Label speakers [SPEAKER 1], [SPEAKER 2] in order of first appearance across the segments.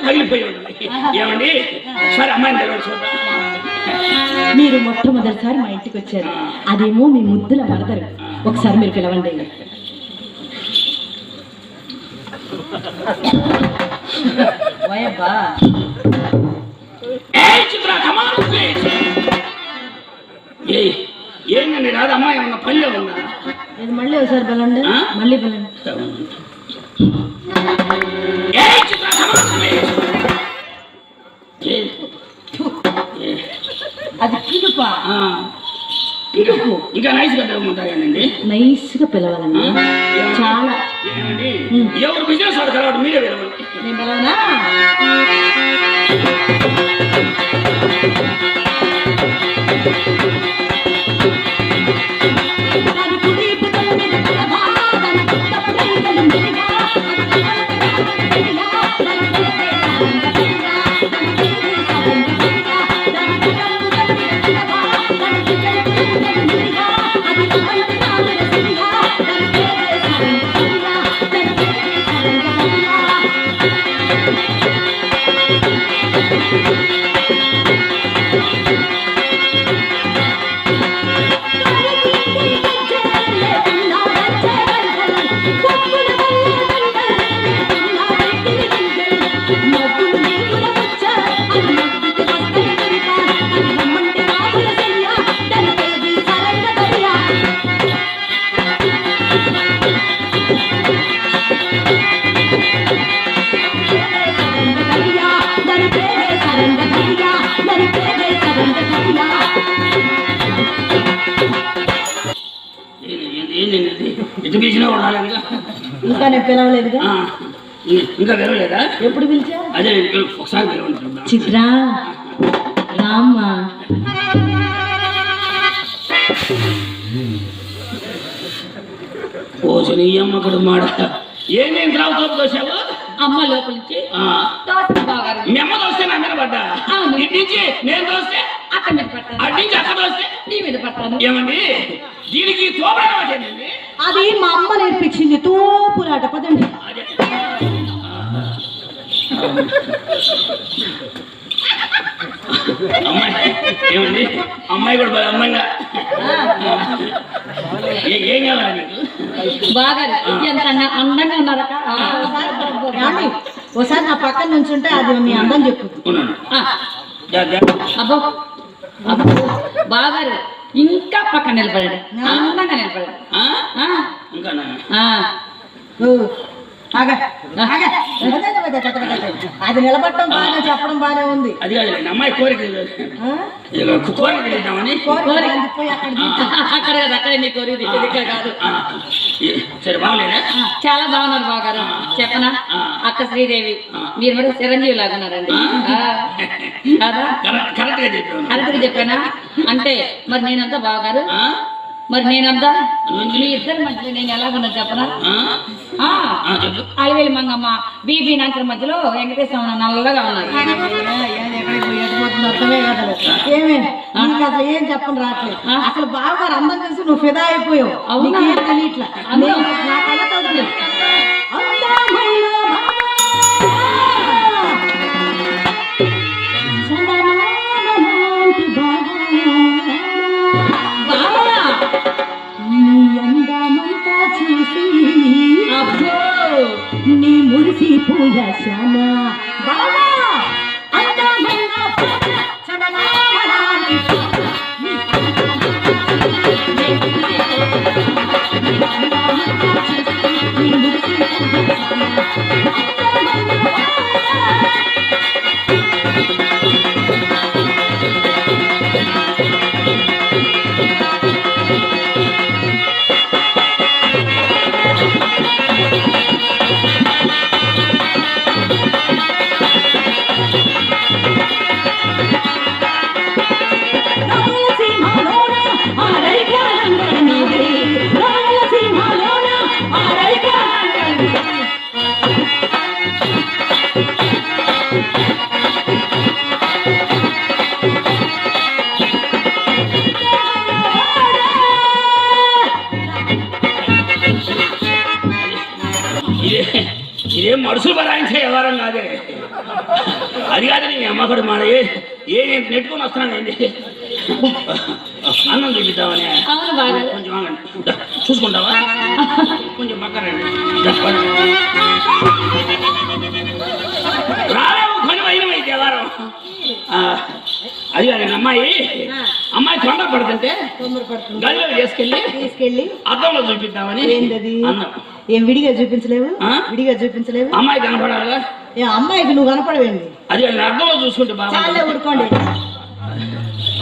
[SPEAKER 1] పగిలిపోయి ఉంటుంది ఏమండి? సరే అమ్మాయిని తెలవడు చూద్దాం.
[SPEAKER 2] మీరు మొట్టమొదటిసారి మా ఇంటికి వచ్చారు. అదేమో మీ ముద్దుల మరదరు ఒకసారి మీరు పిలవండి. వయబ్బా
[SPEAKER 1] ఏ ఏంటండి రాదు అమ్మాయి ఉన్న పనిలో ఉందా?
[SPEAKER 2] మళ్ళీ ఒకసారి పిలవండి.
[SPEAKER 1] ఆ?
[SPEAKER 2] మళ్ళీ పిలవండి. అది పిలుపా
[SPEAKER 1] ఆ, ఇంకా నైస్గా ఉంటాయండి
[SPEAKER 2] నైస్గా పిలవాలండి. చాలా.
[SPEAKER 1] ఎవరు బిజినెస్ కలవాడు మీరే వెళ్ళండి
[SPEAKER 2] నేను పిలవనా?
[SPEAKER 1] ఏంటి ఎటు పిలిచినా కూడా రాలేదుగా
[SPEAKER 2] ఇంకా నేను పిలవలేదుగా?
[SPEAKER 1] ఇంకా వెళ్ళలేదా
[SPEAKER 2] ఎప్పుడు పిలిచా?
[SPEAKER 1] అదే ఒకసారి పిలవండి
[SPEAKER 2] చిత్ర రామ్మా.
[SPEAKER 1] పోసిన అమ్మ కూడా మాడ ఏమేం ద్రావు తోపు దోశావు
[SPEAKER 3] అమ్మ లోపల నుంచి
[SPEAKER 1] ఆ,
[SPEAKER 3] దోశ బాగారు
[SPEAKER 1] మీ అమ్మ దోస్తే నా మీద పడ్డా?
[SPEAKER 3] అవును.
[SPEAKER 1] ఇటు నుంచి నేను దోస్తే
[SPEAKER 3] అక్క మీద పడతాను.
[SPEAKER 1] అటు నుంచి అక్క దోస్తే
[SPEAKER 3] నీ మీద పడతాను.
[SPEAKER 1] ఏమండి? దీనికి తోపడం ఏంటండి
[SPEAKER 2] అది మా అమ్మ నేర్పించింది. తోపులాట పదండి.
[SPEAKER 1] అమ్మాయి ఏమండి? అమ్మాయి కూడా బాగా అందంగా. ఏ- కావాలి
[SPEAKER 3] బాగారు ఎంత అంద- అందంగా ఉన్నారక్క?
[SPEAKER 2] ఒకసారి నా పక్కన నుంచి ఉంటే అది మీ అందం చెప్పు
[SPEAKER 3] అబ్బో. బాగారు ఇంకా పక్కన నిలబడండి అందంగా నిలబడండి
[SPEAKER 2] అది నిలబడటం బాగా చెప్పడం బాగానే ఉంది.
[SPEAKER 1] అది కాదు అమ్మాయి కోరిక
[SPEAKER 2] అక్కడ
[SPEAKER 3] అక్కడ కాదు అక్కడే నీ కోరిక ఇది ఇక్కడ కాదు
[SPEAKER 1] ఆ, ఏ- సరే బాగలేదా?
[SPEAKER 3] ఆ, చాలా బాగున్నారు బాగారు. చెప్పనా. అక్క శ్రీదేవి. మీరు కూడా చిరంజీవి లాగా ఉన్నారండి. ఆ, కదా
[SPEAKER 1] కరెక్ట్గా చెప్పాను
[SPEAKER 3] కరెక్ట్గా చెప్పానా? అంటే మరి నేనంతా బాగారు? మరి నేనంతా? మీ ఇద్దరి మధ్యలో నేను ఎలాగున్నా చెప్పనా? అలివేలి మంగమ్మ బీబీ నాంకర్ మధ్యలో వెంకటేశ్వర నల్లగా ఉన్నారు.
[SPEAKER 2] అసలు ఏం చెప్పని రావట్లేదు. అసలు బాగా అందం చూసి నువ్వు ఫిదా అయిపోయావు.
[SPEAKER 3] అవునా?
[SPEAKER 2] నేను- నా కళ్ళతో Sữa.
[SPEAKER 1] ఇదే ఇదేం మనుషులు బరాయించే వ్యవహారం కాదే. అది మీ అమ్మ కూడా మాట. ఏ నెట్టుకొని వస్తున్నానండి అన్నం చూపిద్దామని కొంచెం చూసుకుంటావా? కొంచెం పక్కనండి. రాలేవు పని అయినమైతే ఎవరం అది కాదండి అమ్మాయి. అమ్మాయి తొందర పడుతుంటే తీసుకెళ్ళి
[SPEAKER 2] తీసుకెళ్ళి
[SPEAKER 1] అద్దంలో చూపిద్దామని అన్నం.
[SPEAKER 2] ఏం విడిగా చూపించలేవు? విడిగా చూపించలేవు?
[SPEAKER 1] అమ్మాయి కనపడాలిగా?
[SPEAKER 2] ఏ అమ్మాయికి నువ్వు కనపడవేంది?
[SPEAKER 1] అది అద్దంలో చూసుకుంటే బాగా
[SPEAKER 2] ఊరుకోండి.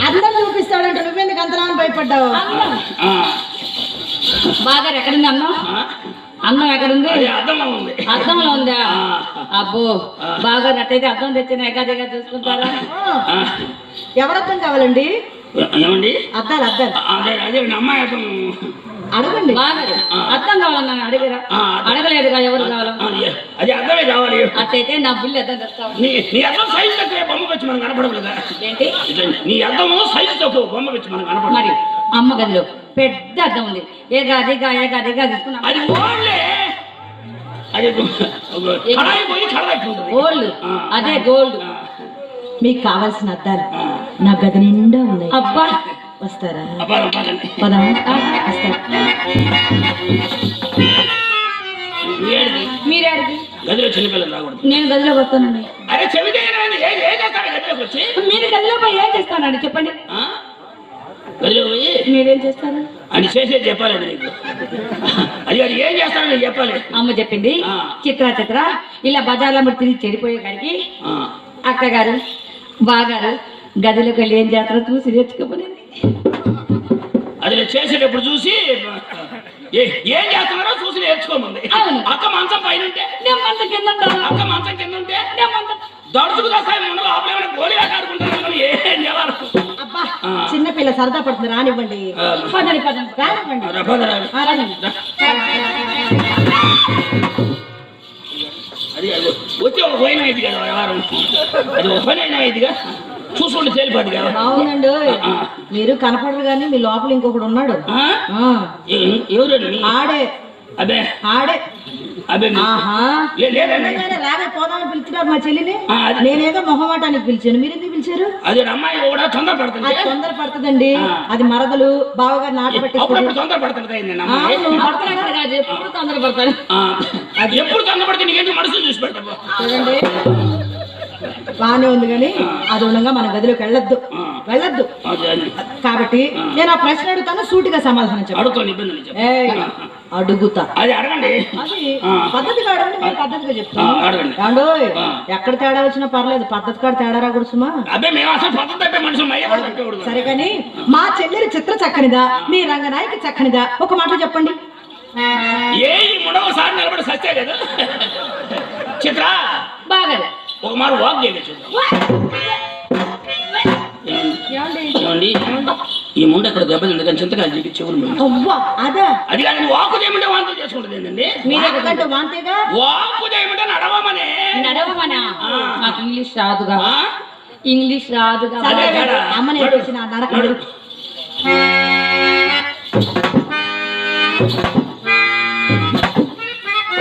[SPEAKER 2] అందరం చూపిస్తాడంటే నువ్వెందుకు అంతరాన్ని భయపడ్డావు?
[SPEAKER 3] బాగా ఎక్కడుంది అన్నం? అన్నం ఎక్కడుంది?
[SPEAKER 1] అద్దంలో ఉంది.
[SPEAKER 3] అబ్బో బాగా నట్టయితే అద్దం తెచ్చిన ఎగాదిగా చూసుకుంటారా?
[SPEAKER 2] ఎవరర్థం కావాలండి?
[SPEAKER 1] ఏమండి?
[SPEAKER 2] అద్దాలు అద్దాలు.
[SPEAKER 1] అదే అదే అమ్మాయి అర్థం.
[SPEAKER 2] అడగండి.
[SPEAKER 3] అద్దం కావాలన్నా అడిగిరా?
[SPEAKER 1] ఆ.
[SPEAKER 3] అడగలేదుగా ఎవరు కావాలో?
[SPEAKER 1] అది అర్థమే కావాలి.
[SPEAKER 3] అట్టయితే నా బుల్లి తెస్తావు?
[SPEAKER 1] నీ అర్థం సైజు తక్కువ బొమ్మ వచ్చి మనం కనపడలేదా
[SPEAKER 3] ఏంటి?
[SPEAKER 1] ఇదండి, నీ అర్థము సైజు తక్కువ బొమ్మ వచ్చి మనం
[SPEAKER 3] మరి
[SPEAKER 1] కనపడలేదు
[SPEAKER 3] అమ్మ గదిలో పెద్ద అద్దం ఉంది. ఏ గాదిగా ఏ
[SPEAKER 1] అది ఓన్లే అది కడాయి ఉంటుంది
[SPEAKER 3] గోల్డ్. అదే గోల్డ్.
[SPEAKER 2] మీకు కావాల్సిన అద్దాలు. నా గది నిండా ఉన్నాయి.
[SPEAKER 3] అబ్బా!
[SPEAKER 2] వస్తారా? పదా. వస్తారా
[SPEAKER 1] గదిలో చిన్నపిల్లలు రాకూడదు.
[SPEAKER 3] నేను గదిలోకి వస్తానండి
[SPEAKER 1] అరే
[SPEAKER 3] మీరు గదిలో పోయి ఏం చేస్తానండి చెప్పండి.
[SPEAKER 1] పోయి?
[SPEAKER 3] మీరేం చేస్తారు?
[SPEAKER 1] అని చేసేది చెప్పాలండి నీకు. అది అది ఏం చెప్పాలి.
[SPEAKER 3] అమ్మ చెప్పింది. చిత్ర చిత్ర. ఇలా బజార్లో మరి తిరిగి చెడిపోయే కాడికి
[SPEAKER 1] ఆ.
[SPEAKER 3] అక్కగారు బాగారు గదిలోకి వెళ్ళి ఏం చేస్తారో చూసి నేర్చుకోమనింది
[SPEAKER 1] అది చేసేటప్పుడు చూసి ఏ- చేస్తున్నారో చూసి నేర్చుకోమంది. అక్క మంచం పైన ఉంటే
[SPEAKER 3] నేను మంత కింద.
[SPEAKER 1] అక్క మంచం కింద ఉంటే
[SPEAKER 3] నేను మంచం-
[SPEAKER 1] దడుచుకు దస్తాయి ఉండవు అప్పుడు ఏమైనా గోళీ ఆట ఆడుకుంటారు ఏం చేయాలి?
[SPEAKER 2] అబ్బా
[SPEAKER 1] ఆ.
[SPEAKER 2] చిన్నపిల్ల సరదా పడుతుంది రానివ్వండి.
[SPEAKER 3] పదండి పదండి
[SPEAKER 2] రానివ్వండి.
[SPEAKER 1] అది వచ్చి ఒక పోయిన ఇది కదా వ్యవహారం అది ఒక పని అయినా ఇదిగా చూసుకుంటే
[SPEAKER 2] అవునండి.
[SPEAKER 1] ఆ.
[SPEAKER 2] మీరు కనపడరు కానీ మీ లోపల ఇంకొకడు ఉన్నాడు.
[SPEAKER 1] ఎవరండి?
[SPEAKER 2] ఆడే.
[SPEAKER 1] అబ్బే
[SPEAKER 2] ఆడే. రాగే పోదామని పిలిచినారు మా చెల్లిని?
[SPEAKER 1] అది.
[SPEAKER 2] నేనేదో మొహమాటానికి పిలిచాను. మీరు ఎందుకు పిలిచారు?
[SPEAKER 1] అది అమ్మాయి కూడా తొందర పడుతుంది
[SPEAKER 2] అది తొందర పడుతుందండి. అది మరదలు బావగారు నాట పట్టిస్తుంది
[SPEAKER 1] అప్పుడప్పుడు తొందర పడుతుంది.
[SPEAKER 3] పడతాను
[SPEAKER 1] అది. ఎప్పుడు తొందర పడితే నీకెందుకు మనసు చూసి
[SPEAKER 2] బానే ఉంది కానీ అది ఉండగా మన గదిలోకి వెళ్ళొద్దు.
[SPEAKER 1] ఆ.
[SPEAKER 2] వెళ్ళొద్దు. కాబట్టి నేను ఆ ప్రశ్న అడుగుతాను సూటిగా సమాధానం చెప్పు.
[SPEAKER 1] అడుగుతాను ఇబ్బంది లేదు చెప్పు.
[SPEAKER 2] ఏయ్, అడుగుతా.
[SPEAKER 1] అది అడగండి.
[SPEAKER 2] అది
[SPEAKER 1] ఆ.
[SPEAKER 2] పద్ధతిగా అడగండి నేను పద్ధతిగా
[SPEAKER 1] ఆ,
[SPEAKER 2] చెప్తాను
[SPEAKER 1] అడగండి ఆ.
[SPEAKER 2] ఎక్కడ తేడా వచ్చినా పర్లేదు పద్ధతి కాడ తేడా రాకూడదు సుమా? సరే కానీ మా చెల్లెలి చిత్ర చక్కనిదా మీ రంగనాయకి చక్కనిదా? ఒక మాట చెప్పండి.
[SPEAKER 1] ఏ మూడవసారి నిలబడి సత్తే కదా. చిత్ర.
[SPEAKER 3] బాగారు
[SPEAKER 1] ఒక మారు వాక్ చూద్దాం? ఏమండి? ఈ ముందు అక్కడ దెబ్బ తింది? కానీ చింతకాయలు చెప్పి చెవులు
[SPEAKER 2] అదా?
[SPEAKER 1] అది కానీ వాకు చేయమంటే వాంతులు చేసుకుంటుంది ఏంటండి? వాకు చేయమంటే నడవమనే.
[SPEAKER 3] నడవమనా? నాకు ఇంగ్లీష్ రాదుగా? ఇంగ్లీష్ రాదుగా.
[SPEAKER 2] అమ్మ నేర్పించిన నడక
[SPEAKER 1] నడు.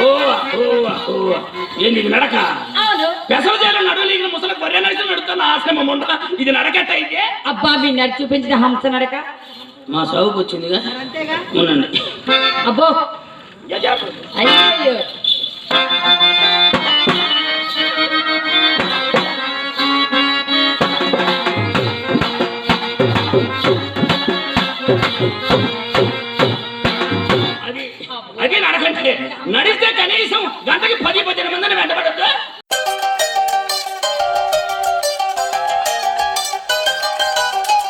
[SPEAKER 1] ఓ ఓ ఓ ఏంది నడక? నడిచి నడుతున్న ఆశ్రమం ఉండ ఇది నడకెట్ట అయితే
[SPEAKER 3] అబ్బా మీ నడి చూపించిన హంస నడక.
[SPEAKER 1] మా సాగుకు వచ్చిందిగా. ఉండండి.
[SPEAKER 3] అబ్బో. అయ్యో